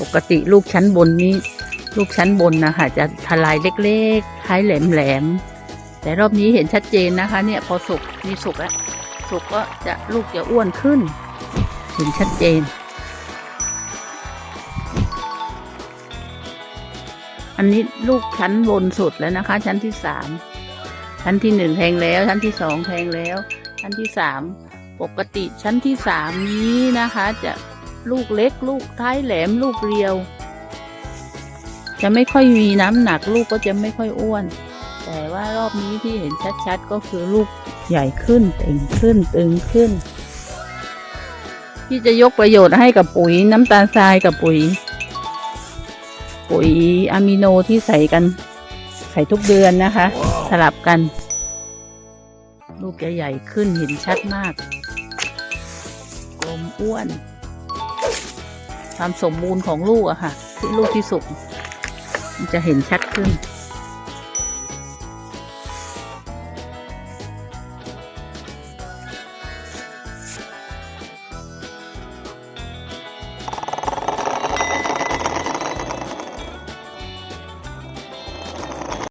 ปกติลูกชั้นบนนี้ ลูกชั้นบนนะคะจะทลายเล็กๆคล้ายแหลมๆแต่รอบนี้เห็นชัดเจนนะคะ เนี่ยพอสุกมีสุกแล้วสุกก็จะลูกจะอ้วนขึ้น เห็นชัดเจน อันนี้ลูกชั้นบนสุดแล้วนะคะ ชั้นที่สามชั้นที่หนึ่งแทงแล้ว ชั้นที่สองแทงแล้ว ชั้นที่สามปกติชั้นที่สามนี้นะคะ จะ ลูกเล็ก ลูกท้ายแหลมลูกเรียว จะไม่ค่อยมีน้ำหนักลูกก็จะไม่ค่อยอ้วน แต่ว่ารอบนี้ที่เห็นชัดๆ ก็คือลูกใหญ่ขึ้นต่งขึ้นตึงขึ้น ที่จะยกประโยชน์ให้กับปุ๋ยน้ำตาลทรายกับปุ๋ย ปุ๋ยอะมิโนที่ใส่กันใส่ทุกเดือนนะคะ สลับกัน ลูกจะใหญ่ขึ้นเห็นชัดมาก กลมอ้วน ความสมบูรณ์ของลูกอะค่ะ ที่ลูกที่สุกมันจะเห็นชัดขึ้น